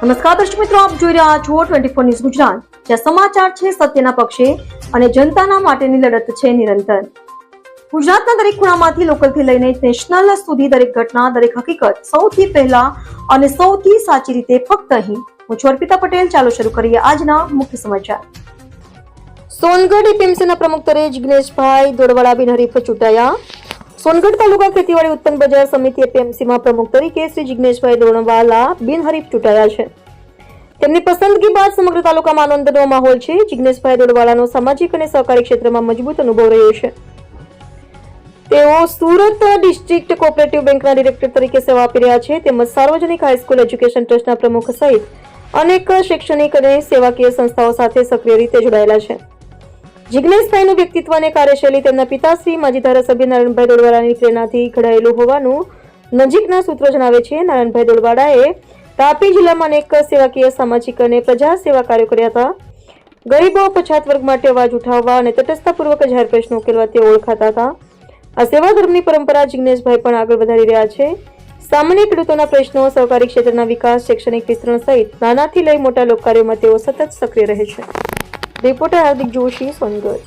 નમસ્કાર દર્શક મિત્રો, આપ જોઈ રહ્યા છો ટ્વેન્ટી ફોર ન્યૂઝ ગુજરાત. જ્યાં સમાચાર છે સત્યના પક્ષે અને જનતાના માટેની લડત છે નિરંતર. ગુજરાતના દરેક ખૂણામાંથી લોકલથી લઈને નેશનલ સુધી દરેક ઘટના, દરેક હકીકત સૌથી પહેલા અને સૌથી સાચી રીતે ફક્ત અહીં. હું છું અર્પિતા પટેલ. ચાલો શરૂ કરીએ આજના મુખ્ય સમાચાર. સોનગઢ એપીએમસીના પ્રમુખ તરીકે જિગ્નેશભાઈ દોડવાડા બિનહરીફ ચૂંટાયા. સોનગઢ તાલુકા ખેતીવાડી ઉત્પન્ન બજાર સમિતિ એપીએમસીમાં પ્રમુખ તરીકે શ્રી જિજ્ઞેશભાઈ દોડવાલા બિનહરીફ ચૂંટાયા છે. તેમની પસંદગી બાદ સમગ્ર તાલુકામાં આનંદનો માહોલ છે. જિગ્નેશભાઈ દોડવાલાનો સામાજિક અને સહકારી ક્ષેત્રમાં મજબૂત અનુભવ રહ્યો છે. તેઓ સુરત ડિસ્ટ્રિક્ટ કોઓપરેટિવ બેંકના ડિરેક્ટર તરીકે સેવા આપી રહ્યા છે. તેમજ સાર્વજનિક હાઈસ્કૂલ એજ્યુકેશન ટ્રસ્ટના પ્રમુખ સહિત અનેક શૈક્ષણિક અને સેવાકીય સંસ્થાઓ સાથે સક્રિય રીતે જોડાયેલા છે. જિગ્નેશભાઈનું વ્યક્તિત્વ અને કાર્યશૈલી તેમના પિતાશ્રી, માજી ધારાસભ્ય નારાયણભાઈ દોડવાડાની પ્રેરણાથી ઘડાયેલું હોવાનું નજીકના સૂત્રો જણાવે છે. નારાયણભાઈ દોડવાડાએ તાપી જિલ્લામાં અનેક સેવાકીય, સામાજિક અને પ્રજા સેવા કાર્યો કર્યા હતા. ગરીબો, પછાત વર્ગ માટે અવાજ ઉઠાવવા અને તટસ્થતાપૂર્વક જાહેર પ્રશ્નો ઉકેલવા તે ઓળખાતા હતા. આ સેવા ધર્મની પરંપરા જિગ્નેશભાઈ પણ આગળ વધારી રહ્યા છે. સામાન્ય ખેડૂતોના પ્રશ્નો, સહકારી ક્ષેત્રના વિકાસ, શૈક્ષણિક વિસ્તરણ સહિત નાનાથી લઈ મોટા લોકકાર્યોમાં તેઓ સતત સક્રિય રહે છે. They put Hardik Joshi Songat.